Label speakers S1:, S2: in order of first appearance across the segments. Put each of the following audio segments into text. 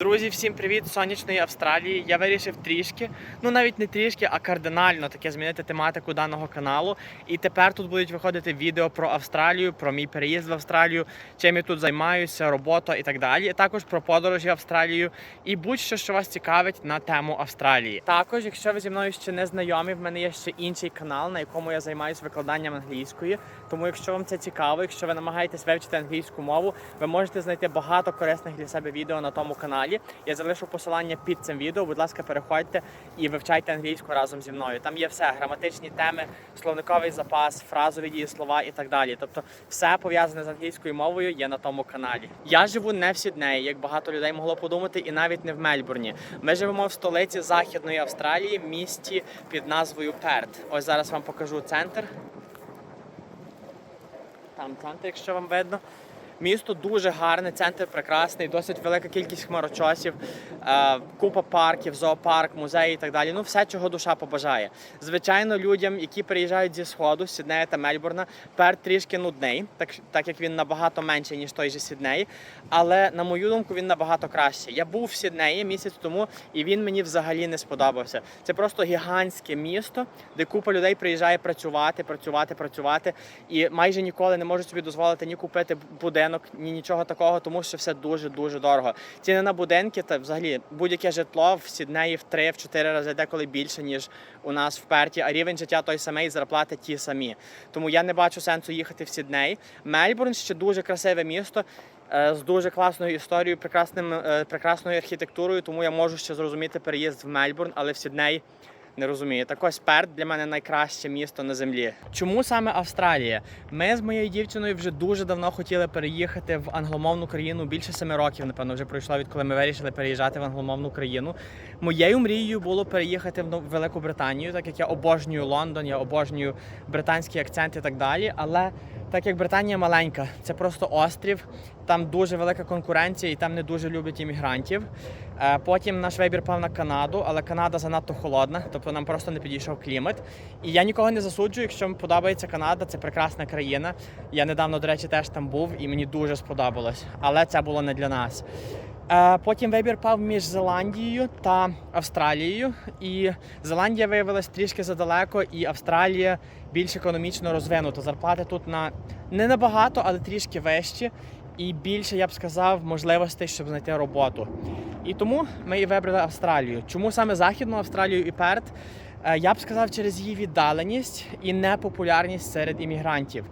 S1: Друзі, всім привіт з сонячної Австралії. Я вирішив трішки, ну навіть не трішки, а кардинально таке змінити тематику даного каналу. І тепер тут будуть виходити відео про Австралію, про мій переїзд в Австралію, чим я тут займаюся, робота і так далі. Також про подорожі в Австралію і будь-що, що вас цікавить на тему Австралії. Також, якщо ви зі мною ще не знайомі, в мене є ще інший канал, на якому я займаюся викладанням англійської. Тому, якщо вам це цікаво, якщо ви намагаєтесь вивчити англійську мову, ви можете знайти багато корисних для себе відео на тому каналі. Я залишу посилання під цим відео. Будь ласка, переходьте і вивчайте англійську разом зі мною. Там є все: граматичні теми, словниковий запас, фразові дієслова і так далі. Тобто, все пов'язане з англійською мовою є на тому каналі. Я живу не в Сіднеї, як багато людей могло подумати, і навіть не в Мельбурні. Ми живемо в столиці Західної Австралії, місті під назвою Перт. Ось зараз вам покажу центр. Там центр, якщо вам видно. Місто дуже гарне, центр прекрасний, досить велика кількість хмарочосів, е, купа парків, зоопарк, музеї і так далі. Ну, все, чого душа побажає. Звичайно, людям, які приїжджають зі сходу, з Сіднея та Мельбурна, Перт трішки нудний, так, так як він набагато менший, ніж той же Сідней. Але на мою думку, він набагато кращий. Я був в Сіднеї місяць тому, і він мені взагалі не сподобався. Це просто гігантське місто, де купа людей приїжджає працювати, працювати, працювати, і майже ніколи не можуть собі дозволити ні купити будинок, ні нічого такого, тому що все дуже дуже дорого. Ціни на будинки та взагалі будь-яке житло в Сіднеї в 3-4 рази деколи більше ніж у нас в Перті, а рівень життя той самий, зарплати ті самі. Тому я не бачу сенсу їхати в Сідней. Мельбурн ще дуже красиве місто. е, З дуже класною історією, прекрасним, е, прекрасною архітектурою, тому я можу ще зрозуміти переїзд в Мельбурн, але в Сідней не розумію. Так ось Перт для мене найкраще місто на землі. Чому саме Австралія? Ми з моєю дівчиною вже дуже давно хотіли переїхати в англомовну країну. Більше семи років, напевно, вже пройшло відколи ми вирішили переїжджати в англомовну країну. Моєю мрією було переїхати в Велику Британію, так як я обожнюю Лондон, я обожнюю британський акцент і так далі. Але так як Британія маленька, це просто острів, там дуже велика конкуренція і там не дуже люблять іммігрантів. Е, Потім наш вибір пав на Канаду, але Канада занадто холодна, тобто нам просто не підійшов клімат. І я нікого не засуджую, якщо вам подобається Канада, це прекрасна країна. Я недавно, до речі, теж там був і мені дуже сподобалось. Але це було не для нас. Е, Потім вибір пав між Зеландією та Австралією. І Зеландія виявилась трішки задалеко, і Австралія більш економічно розвинута. Зарплати тут на не набагато, але трішки вищі. І більше, я б сказав, можливостей, щоб знайти роботу. І тому ми і вибрали Австралію. Чому саме Західну Австралію і Перт? Е, Я б сказав, через її віддаленість і непопулярність серед іммігрантів.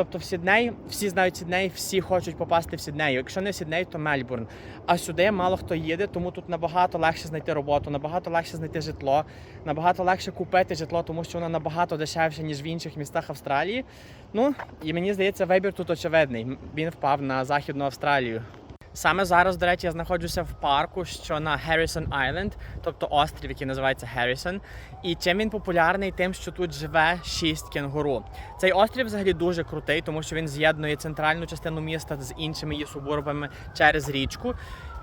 S1: Тобто в Сідней, всі знають Сідней, всі хочуть попасти в Сідней. Якщо не в Сідней, то Мельбурн. А сюди мало хто їде, тому тут набагато легше знайти роботу, набагато легше знайти житло, набагато легше купити житло, тому що воно набагато дешевше, ніж в інших містах Австралії. Ну і мені здається, вибір тут очевидний. Він впав на Західну Австралію. Саме зараз, до речі, я знаходжуся в парку, що на Harrison Island, тобто острів, який називається Harrison. І чим він популярний, тим, що тут живе шість кенгуру. Цей острів взагалі дуже крутий, тому що він з'єднує центральну частину міста з іншими її субурбами через річку.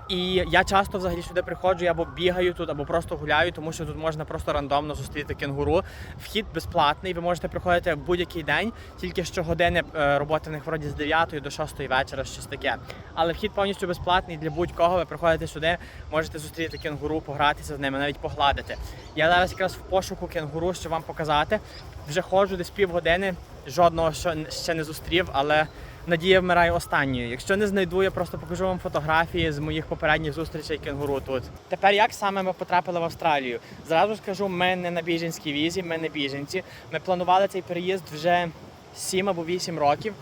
S1: І я часто взагалі сюди приходжу, я або бігаю тут, або просто гуляю, тому що тут можна просто рандомно зустріти кенгуру. Вхід безплатний, ви можете приходити в будь-який день, тільки що години е, роботи в них вроді з 9 до 6 вечора, щось таке. Але вхід повністю безплатний для будь-кого. Ви приходите сюди, можете зустріти кенгуру, погратися з ними, навіть погладити. Я зараз якраз в пошуку кенгуру, щоб вам показати. Вже ходжу десь півгодини, жодного ще не зустрів, але надія вмирає останньою. Якщо не знайду, я просто покажу вам фотографії з моїх попередніх зустрічей кенгуру тут. Тепер як саме ми потрапили в Австралію? Зразу скажу, ми не на біженській візі, ми не біженці. Ми планували цей переїзд вже 7 або 8 років.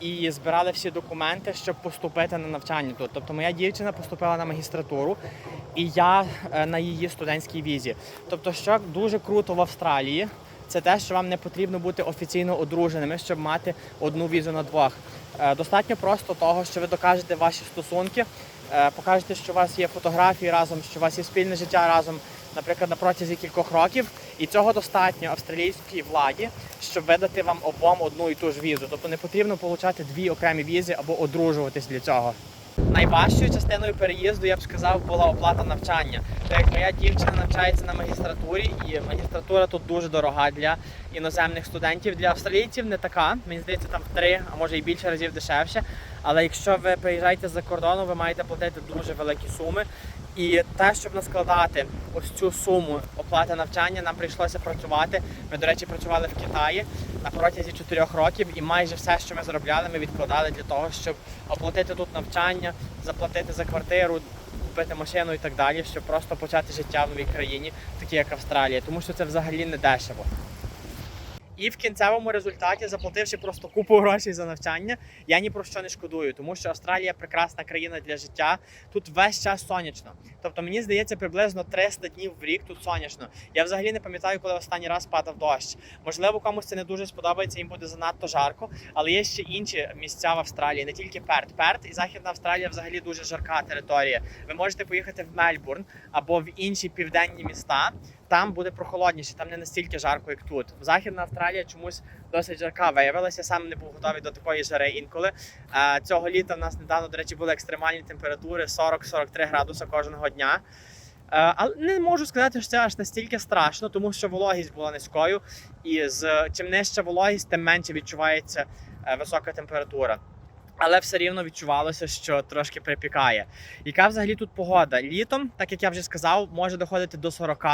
S1: І збирали всі документи, щоб поступити на навчання тут. Тобто моя дівчина поступила на магістратуру, і я е, на її студентській візі. Тобто, що дуже круто в Австралії, це те, що вам не потрібно бути офіційно одруженими, щоб мати одну візу на двох. Е, Достатньо просто того, що ви докажете ваші стосунки, е, покажете, що у вас є фотографії разом, що у вас є спільне життя разом, наприклад, на протязі кількох років. І цього достатньо австралійській владі, щоб видати вам обом одну і ту ж візу. Тобто не потрібно отримати дві окремі візи або одружуватись для цього. Найважчою частиною переїзду, я б сказав, була оплата навчання. Так як моя дівчина навчається на магістратурі, і магістратура тут дуже дорога для іноземних студентів. Для австралійців не така. Мені здається, там в три, а може і більше разів дешевше. Але якщо ви приїжджаєте за кордону, ви маєте платити дуже великі суми. І те, щоб наскладати ось цю суму оплати навчання, нам прийшлося працювати. Ми, до речі, працювали в Китаї на протязі 4 років, і майже все, що ми заробляли, ми відкладали для того, щоб оплатити тут навчання, заплатити за квартиру, купити машину і так далі, щоб просто почати життя в новій країні, такій як Австралія, тому що це взагалі не дешево. І в кінцевому результаті, заплативши просто купу грошей за навчання, я ні про що не шкодую, тому що Австралія прекрасна країна для життя. Тут весь час сонячно. Тобто мені здається, приблизно 300 днів в рік тут сонячно. Я взагалі не пам'ятаю, коли останній раз падав дощ. Можливо, комусь це не дуже сподобається, їм буде занадто жарко, але є ще інші місця в Австралії, не тільки Перт. Перт і Західна Австралія взагалі дуже жарка територія. Ви можете поїхати в Мельбурн або в інші південні міста. Там буде прохолодніше, там не настільки жарко, як тут. Західна Австралія чомусь досить жарка виявилася. Я Сам не був готовий до такої жари інколи. Цього літа в нас недавно, до речі, були екстремальні температури 40-43 градуса кожного дня. Але не можу сказати, що це аж настільки страшно, тому що вологість була низькою, і з чим нижча вологість, тим менше відчувається е, висока температура. Але все рівно відчувалося, що трошки припікає. Яка взагалі тут погода? Літом, так як я вже сказав, може доходити до 40,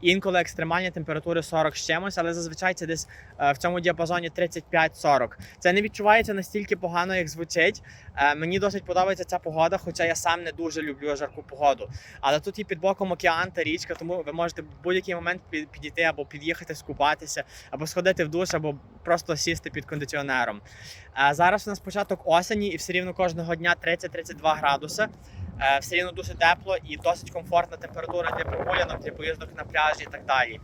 S1: інколи екстремальні температури 40 з чимось, але зазвичай це десь е, в цьому діапазоні 35-40. Це не відчувається настільки погано, як звучить. Е, Мені досить подобається ця погода, хоча я сам не дуже люблю жарку погоду. Але тут і під боком океан та річка, тому ви можете в будь-який момент підійти або під'їхати скупатися, або сходити в душ, або просто сісти під кондиціонером. Е, Зараз у нас початок осені, і все рівно кожного дня 30-32 градуси. Е, Все рівно дуже тепло і досить комфортна температура для прогулянок, для поїздок на пляжі і так далі.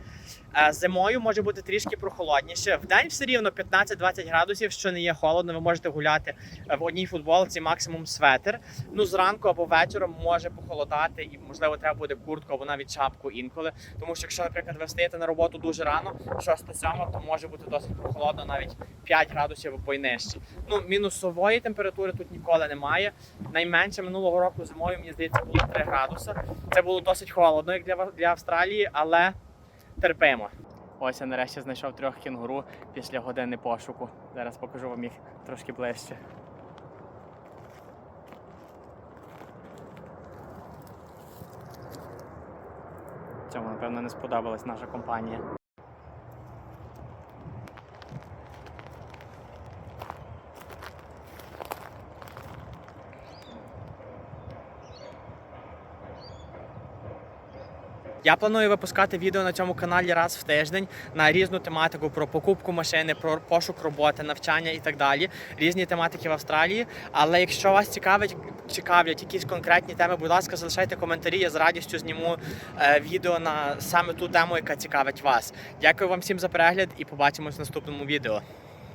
S1: Е, Зимою може бути трішки прохолодніше. В день все рівно 15-20 градусів, що не є холодно. Ви можете гуляти е, в одній футболці, максимум светр. Ну зранку або вечором може похолодати, і можливо треба буде куртку або навіть шапку інколи. Тому що якщо, наприклад, ви встаєте на роботу дуже рано, 6-7, то може бути досить прохолодно, навіть 5 градусів або нижче. Ну мінусової температури тут ніколи немає. Найменше минулого року зимою, мені здається, було 3 градуси. Це було досить холодно, як для для Австралії, але терпимо. Ось я нарешті знайшов трьох кінгуру після години пошуку. Зараз покажу вам їх трошки ближче. Цьому, напевно, не сподобалась наша компанія. Я планую випускати відео на цьому каналі раз в тиждень на різну тематику про покупку машини, про пошук роботи, навчання і так далі. Різні тематики в Австралії. Але якщо вас цікавить, цікавлять якісь конкретні теми, будь ласка, залишайте коментарі. Я з радістю зніму е, відео на саме ту тему, яка цікавить вас. Дякую вам всім за перегляд і побачимось в наступному відео.